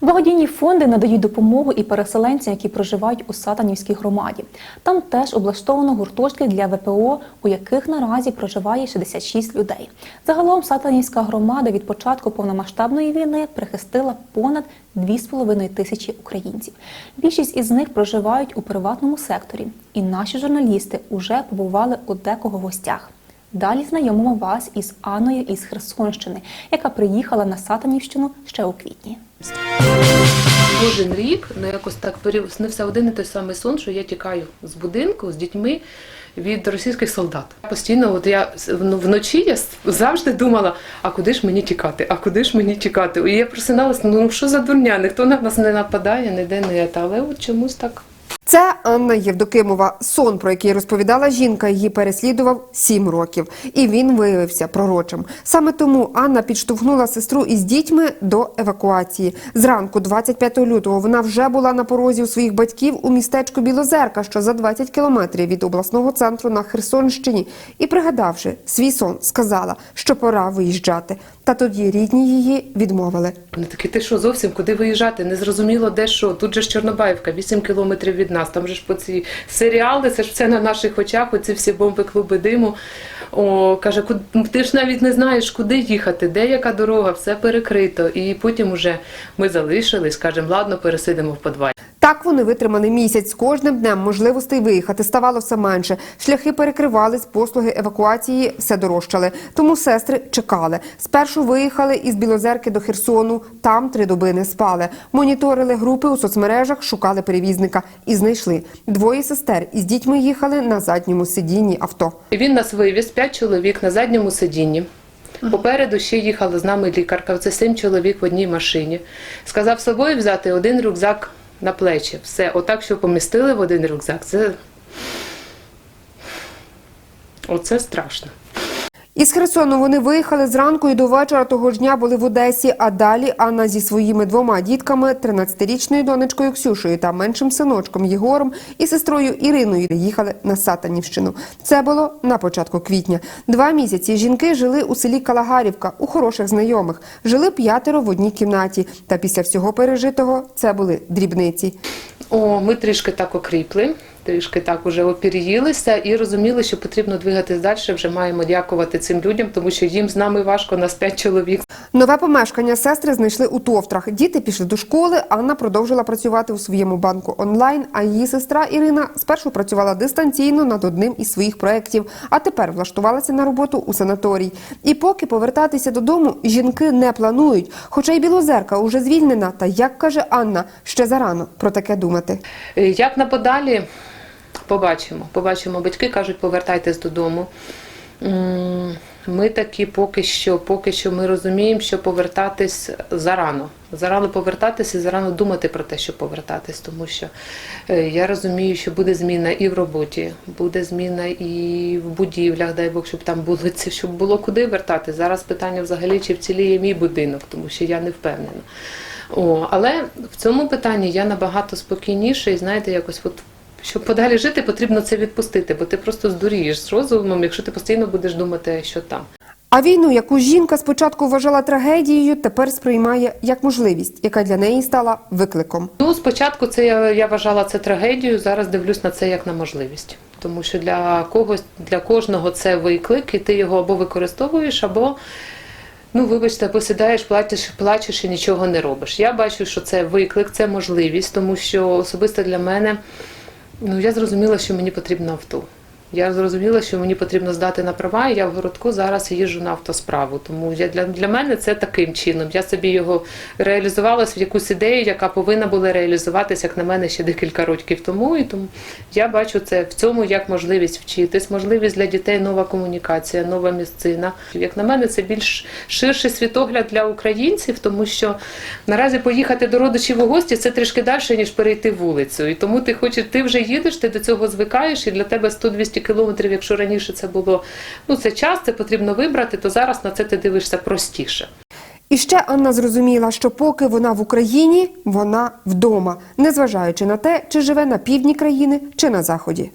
Благодійні фонди надають допомогу і переселенцям, які проживають у Сатанівській громаді. Там теж облаштовано гуртожитки для ВПО, у яких наразі проживає 66 людей. Загалом Сатанівська громада від початку повномасштабної війни прихистила понад 2,5 тисячі українців. Більшість із них проживають у приватному секторі, і наші журналісти уже побували у декого в гостях. Далі знайомимо вас із Анною із Херсонщини, яка приїхала на Сатанівщину ще у квітні. Кожен рік ну, якось так переснився один і той самий сон, що я тікаю з будинку з дітьми від російських солдат. Постійно, от я ну, вночі я завжди думала, а куди ж мені тікати? А куди ж мені тікати? І я просиналася, ну що за дурня, ніхто на нас не нападає, ніде не є. Але от чомусь так. Це Анна Євдокимова. Сон, про який розповідала жінка, її переслідував сім років, і він виявився пророчим. Саме тому Анна підштовхнула сестру із дітьми до евакуації. Зранку, 25 лютого, вона вже була на порозі у своїх батьків у містечку Білозерка, що за 20 кілометрів від обласного центру на Херсонщині. І пригадавши свій сон, сказала, що пора виїжджати. Та тоді рідні її відмовили. Вони такі, ти що зовсім куди виїжджати? Не зрозуміло, де що. Тут же ж Чорнобаївка, 8 кілометрів від нас. Там же ж по ці серіали, це ж все на наших очах, оці всі бомби, клуби диму. О, каже, «Куд- ти ж навіть не знаєш, куди їхати, де яка дорога, все перекрито. І потім уже ми залишились, кажемо, ладно, пересидимо в підвалі. Так вони витримали місяць. З кожним днем можливостей виїхати ставало все менше. Шляхи перекривались, послуги евакуації все дорожчали. Тому сестри чекали. Спершу виїхали із Білозерки до Херсону. Там три доби не спали. Моніторили групи у соцмережах, шукали перевізника і знайшли. Двоє сестер із дітьми їхали на задньому сидінні авто. Він нас вивіз, п'ять чоловік на задньому сидінні. Попереду ще їхала з нами лікарка. Це сім чоловік в одній машині. Сказав собою взяти один рюкзак на плечі. Все, отак, що помістили в один рюкзак, це. Оце страшно. Із Херсону вони виїхали зранку і до вечора того ж дня були в Одесі. А далі Анна зі своїми двома дітками, 13-річною донечкою Ксюшею та меншим синочком Єгором і сестрою Іриною їхали на Сатанівщину. Це було на початку квітня. Два місяці жінки жили у селі Калагарівка у хороших знайомих. Жили п'ятеро в одній кімнаті. Та після всього пережитого це були дрібниці. О, ми трішки так окріпли, трішки так уже опір'їлися і розуміли, що потрібно двигатись далі. Вже маємо дякувати цим людям, тому що їм з нами важко, нас п'ять чоловік. Нове помешкання сестри знайшли у Товтрах. Діти пішли до школи. Анна продовжила працювати у своєму банку онлайн. А її сестра Ірина спершу працювала дистанційно над одним із своїх проєктів, а тепер влаштувалася на роботу у санаторій. І поки повертатися додому жінки не планують. Хоча й білозерка уже звільнена. Та як каже Анна, ще зарано про таке думати. Як на подалі, побачимо. Побачимо. Батьки кажуть, повертайтесь додому. Ми такі поки що, поки що ми розуміємо, що повертатись зарано. Зарано повертатись і зарано думати про те, що повертатись, тому що е, я розумію, що буде зміна і в роботі, буде зміна і в будівлях, дай Бог, щоб там було це, щоб було куди вертати. Зараз питання взагалі, чи вціліє мій будинок, тому що я не впевнена. О, але в цьому питанні я набагато спокійніше і знаєте, якось от. Щоб подалі жити, потрібно це відпустити, бо ти просто здурієш з розумом, якщо ти постійно будеш думати, що там. А війну, яку жінка спочатку вважала трагедією, тепер сприймає як можливість, яка для неї стала викликом. Ну, спочатку це я, я вважала це трагедією, зараз дивлюсь на це як на можливість. Тому що для когось, для кожного це виклик, і ти його або використовуєш, або, ну, вибачте, посідаєш, плачеш, плачеш і нічого не робиш. Я бачу, що це виклик, це можливість, тому що особисто для мене ну, я зрозуміла, що мені потрібно авто. Я зрозуміла, що мені потрібно здати на права, і я в городку зараз їжджу на автосправу. Тому я для, для мене це таким чином. Я собі його реалізувала в якусь ідею, яка повинна була реалізуватися, як на мене, ще декілька років тому. І тому я бачу це в цьому як можливість вчитись, можливість для дітей нова комунікація, нова місцина. Як на мене, це більш ширший світогляд для українців, тому що наразі поїхати до родичів у гості це трішки далі, ніж перейти вулицю. І тому ти хочеш, ти вже їдеш, ти до цього звикаєш, і для тебе 100-200 кілометрів, якщо раніше це було ну це час, це потрібно вибрати, то зараз на це ти дивишся простіше. І ще Анна зрозуміла, що поки вона в Україні, вона вдома, незважаючи на те, чи живе на півдні країни, чи на заході.